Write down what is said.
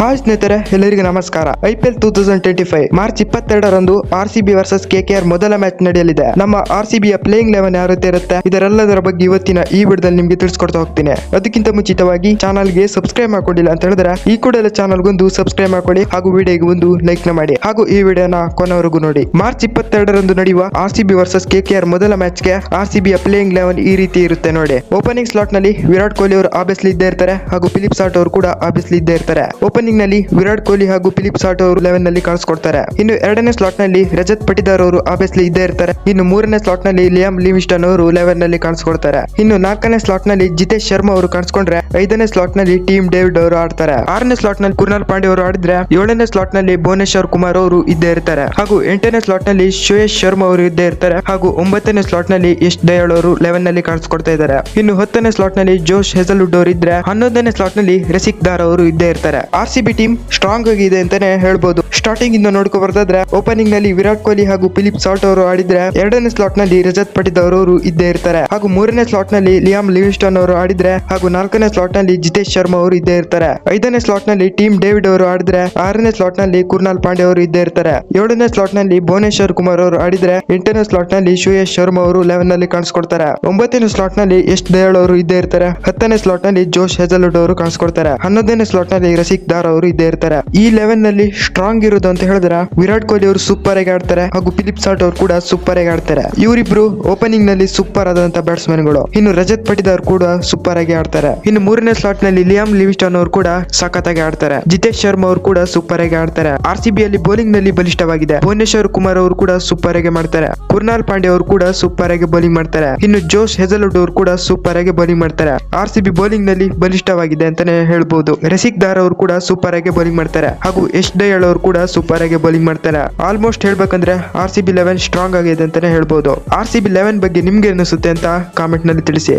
Hi ಸ್ನೇಹಿತರೆ, ಎಲ್ಲರಿಗೂ ನಮಸ್ಕಾರ. IPL two thousand twenty five March ಇಪ್ಪತ್ತೆರಡರಂದು R C B versus KKR ಮೊದಲ ಮ್ಯಾಚ್ ನಡೆಯಲಿದೆ. ನಮ್ಮ ಆರ್ ಸಿ ಬಿಯ ಪ್ಲೇಯಿಂಗ್ ಲೆವೆನ್ ಯಾವ ರೀತಿ ಇರುತ್ತೆ ಇದರೆಲ್ಲದರ ಬಗ್ಗೆ ಇವತ್ತಿನ ಈ ವಿಡಿಯೋದಲ್ಲಿ ನಿಮಗೆ ತಿಳಿಸ್ಕೊಡ್ತಾ ಹೋಗ್ತೀನಿ. ಅದಕ್ಕಿಂತ ಮುಂಚಿತವಾಗಿ ಚಾನಲ್ಗೆ ಸಬ್ಸ್ಕ್ರೈಬ್ ಮಾಡ್ಕೊಂಡಿಲ್ಲ ಅಂತ ಹೇಳಿದ್ರೆ, ಈ ಕೂಡಲೇ ಚಾನಲ್ಗೊಂದು ಸಬ್ಸ್ಕ್ರೈಬ್ ಮಾಡ್ಕೊಳ್ಳಿ ಹಾಗೂ ವಿಡಿಯೋಗೆ ಒಂದು ಲೈಕ್ನ ಮಾಡಿ. ಹಾಗೂ ಈ ವಿಡಿಯೋನ ಕೊನೆವರೆಗೂ ನೋಡಿ. ಮಾರ್ಚ್ ಇಪ್ಪತ್ತೆರಡರಂದು ನಡೆಯುವ R C B versus KKR ಮೊದಲ ಮ್ಯಾಚ್ಗೆ ಆರ್ ಸಿ ಬಿಯ ಪ್ಲೇಯಿಂಗ್ ಲೆವೆನ್ ಈ ರೀತಿ ಇರುತ್ತೆ ನೋಡಿ. ಓಪನಿಂಗ್ ಸ್ಲಾಟ್ನಲ್ಲಿ ವಿರಾಟ್ ಕೊಹ್ಲಿ ಅವರು ಆಬ್ವಿಯಸ್ಲಿ ಇದ್ದೇ ಇರ್ತಾರೆ ಹಾಗೂ ಫಿಲಿಪ್ ಸಾಟ್ ಅವರು ಕೂಡ ಆಬ್ವಿಯಸ್ಲಿ ಇದ್ದೇ ಇರ್ತಾರೆ. ಓಪನಿಂಗ್ ನಲ್ಲಿ ವಿರಾಟ್ ಕೊಹ್ಲಿ ಹಾಗೂ ಫಿಲಿಪ್ ಸಾಟ್ ಅವರು ಲೆವೆನ್ನಲ್ಲಿ ಕಾಣಿಸ್ಕೊಡ್ತಾರೆ. ಇನ್ನು ಎರಡನೇ ಸ್ಲಾಟ್ನಲ್ಲಿ ರಜತ್ ಪಟಿದಾರ್ ಅವರು ಆಬ್ವಿಯಸ್ಲಿ ಇದ್ದೇ ಇರ್ತಾರೆ. ಇನ್ನು ಮೂರನೇ ಸ್ಲಾಟ್ನಲ್ಲಿ ಲಿಯಾಮ್ ಲಿವಿಸ್ಟನ್ ಅವರು ಲೆವೆನ್ನಲ್ಲಿ ಕಾಣಿಸ್ಕೊಡ್ತಾರೆ. ಇನ್ನು ನಾಲ್ಕನೇ ಸ್ಲಾಟ್ನಲ್ಲಿ ಜಿತೇಶ್ ಶರ್ಮಾ ಅವರು ಕಾಣಿಸ್ಕೊಂಡ್ರೆ ಐದನೇ ಸ್ಲಾಟ್ನಲ್ಲಿ ಟೀಮ್ ಡೇವಿಡ್ ಅವರು ಆಡ್ತಾರೆ. ಆರನೇ ಸ್ಲಾಟ್ನಲ್ಲಿ ಕುರ್ನಾಲ್ ಪಾಂಡೆ ಅವರು ಆಡಿದ್ರೆ ಏಳನೇ ಸ್ಲಾಟ್ನಲ್ಲಿ ಭುವನೇಶ್ವರ್ ಕುಮಾರ್ ಅವರು ಇದ್ದೇ ಇರ್ತಾರೆ. ಹಾಗೂ ಎಂಟನೇ ಸ್ಲಾಟ್ನಲ್ಲಿ ಶ್ರೇಯಸ್ ಶರ್ಮಾ ಅವರು ಇದ್ದೇ ಇರ್ತಾರೆ. ಹಾಗೂ ಒಂಬತ್ತನೇ ಸ್ಲಾಟ್ನಲ್ಲಿ ಯಶ್ ದಯಾಳ್ ಅವರು ಲೆವೆನ್ನಲ್ಲಿ ಕಾಣಿಸ್ಕೊಡ್ತಾ ಇದ್ದಾರೆ. ಇನ್ನು ಹತ್ತನೇ ಸ್ಲಾಟ್ನಲ್ಲಿ ಜೋಶ್ ಹೆಸಲ್ವುಡ್ ಅವರು ಇದ್ರೆ ಹನ್ನೊಂದನೇ ಸ್ಲಾಟ್ನಲ್ಲಿ ರಸಿಕ್ ದಾರ್ ಅವರು ಇದ್ದೇ ಇರ್ತಾರೆ. ಆರ್ ಬಿ ಟೀಮ್ ಸ್ಟ್ರಾಂಗ್ ಆಗಿದೆ ಅಂತಾನೆ ಹೇಳ್ಬೋದು. ಸ್ಟಾರ್ಟಿಂಗ್ ಇಂದ ನೋಡ್ಕೊ ಬರ್ತಾದ್ರೆ ಓಪನಿಂಗ್ನಲ್ಲಿ ವಿರಾಟ್ ಕೊಹ್ಲಿ ಹಾಗೂ ಫಿಲಿಪ್ ಸಾಲ್ಟ್ ಅವರು ಆಡಿದ್ರೆ ಎರಡನೇ ಸ್ಲಾಟ್ನಲ್ಲಿ ರಜತ್ ಪಟಿದ್ ಅವರು ಇದ್ದೇ ಇರ್ತಾರೆ ಹಾಗೂ ಮೂರನೇ ಸ್ಲಾಟ್ನಲ್ಲಿ ಲಿಯಾಮ್ ಲಿವಿಸ್ಟನ್ ಅವರು ಆಡಿದ್ರೆ ಹಾಗೂ ನಾಲ್ಕನೇ ಸ್ಲಾಟ್ನಲ್ಲಿ ಜಿತೇಶ್ ಶರ್ಮಾ ಅವರು ಇದ್ದೇ ಇರ್ತಾರೆ ಐದನೇ ಸ್ಲಾಟ್ನಲ್ಲಿ ಟೀಮ್ ಡೇವಿಡ್ ಅವರು ಆಡಿದ್ರೆ ಆರನೇ ಸ್ಲಾಟ್ನಲ್ಲಿ ಕುರ್ನಾಲ್ ಪಾಂಡೆ ಅವರು ಇದ್ದೇ ಇರ್ತಾರೆ ಏಳನೇ ಸ್ಲಾಟ್ನಲ್ಲಿ ಭುವನೇಶ್ವರ್ ಕುಮಾರ್ ಅವರು ಆಡಿದ್ರೆ ಎಂಟನೇ ಸ್ಲಾಟ್ನಲ್ಲಿ ಶ್ರೇಯಸ್ ಶರ್ಮಾ ಅವರು ಲೆವೆನ್ನಲ್ಲಿ ಕಾಣಿಸ್ಕೊಡ್ತಾರೆ ಒಂಬತ್ತನೇ ಸ್ಲಾಟ್ನಲ್ಲಿ ಎಸ್ ದಯಾಳ್ ಅವರು ಇದ್ದೇ ಇರ್ತಾರೆ ಹತ್ತನೇ ಸ್ಲಾಟ್ನಲ್ಲಿ ಜೋಶ್ ಹೆಜಲ್ವುಡ್ ಅವರು ಕಾಣಿಸ್ಕೊಡ್ತಾರೆ ಹನ್ನೊಂದನೇ ಸ್ಲಾಟ್ನಲ್ಲಿ ರಸಿಕ್ ದಾರ್ ಅವರು ಇದ್ದೇ ಇರ್ತಾರೆ ಈ ಲೆವೆನ್ನಲ್ಲಿ ಸ್ಟ್ರಾಂಗ್ ಇರೋದು ಅಂತ ಹೇಳಿದ್ರೆ ವಿರಾಟ್ ಕೊಹ್ಲಿ ಅವರು ಸೂಪರ್ ಆಗಿ ಆಡ್ತಾರೆ ಹಾಗೂ ಫಿಲಿಪ್ ಸಾಟ್ ಅವರು ಕೂಡ ಸೂಪರ್ ಆಗಿ ಆಡ್ತಾರೆ. ಇವರಿಬ್ರು ಓಪನಿಂಗ್ನಲ್ಲಿ ಸೂಪರ್ ಆದಂತ ಬ್ಯಾಟ್ಸ್ಮನ್ಗಳು. ಇನ್ನು ರಜತ್ ಪಟಿದಾರ್ ಕೂಡ ಸೂಪರ್ ಆಗಿ ಆಡ್ತಾರೆ. ಇನ್ನು ಮೂರನೇ ಸ್ಲಾಟ್ನಲ್ಲಿ ಲಿಯಾಮ್ ಲಿವಿಸ್ಟನ್ ಅವರು ಕೂಡ ಸಖತ್ತಾಗಿ ಆಡ್ತಾರೆ. ಜಿತೇಶ್ ಶರ್ಮಾ ಅವರು ಕೂಡ ಸೂಪರ್ ಆಗಿ ಆಡ್ತಾರೆ. ಆರ್ ಸಿ ಬಿ ಅಲ್ಲಿ ಬೌಲಿಂಗ್ನಲ್ಲಿ ಬಲಿಷ್ಠವಾಗಿದೆ. ಭುವನೇಶ್ವರ್ ಕುಮಾರ್ ಅವರು ಕೂಡ ಸೂಪರ್ ಆಗಿ ಮಾಡ್ತಾರೆ. ಕುರ್ನಾಲ್ ಪಾಂಡೆ ಅವರು ಕೂಡ ಸೂಪರ್ ಆಗಿ ಬೌಲಿಂಗ್ ಮಾಡ್ತಾರೆ. ಇನ್ನು ಜೋಶ್ ಹೆಸಲ್ವುಡ್ ಅವರು ಕೂಡ ಸೂಪರ್ ಆಗಿ ಬೌಲಿಂಗ್ ಮಾಡ್ತಾರೆ. ಆರ್ ಸಿ ಬಿ ಬೌಲಿಂಗ್ನಲ್ಲಿ ಬಲಿಷ್ಠವಾಗಿದೆ ಅಂತಾನೆ ಹೇಳ್ಬಹುದು ರಸಿಕ್ ದಾರ್ ಅವರು ಕೂಡ ಸೂಪರ್ ಆಗಿ ಬೌಲಿಂಗ್ ಮಾಡ್ತಾರೆ. ಹಾಗೂ ಯಶ್ ದಯಾಳ್ ಅವರು ಕೂಡ ಸೂಪರ್ ಆಗಿ ಬೌಲಿಂಗ್ ಮಾಡ್ತಾರೆ. ಆಲ್ಮೋಸ್ಟ್ ಹೇಳ್ಬೇಕಂದ್ರೆ R C B eleven strong ಆಗಿದೆ ಅಂತಾನೆ ಹೇಳ್ಬಹುದು ಆರ್ ಸಿ ಬಿ ಲೆವೆನ್ ಬಗ್ಗೆ ನಿಮ್ಗೆ ಅನಿಸುತ್ತೆ ಅಂತ ಕಾಮೆಂಟ್ನಲ್ಲಿ ತಿಳಿಸಿ.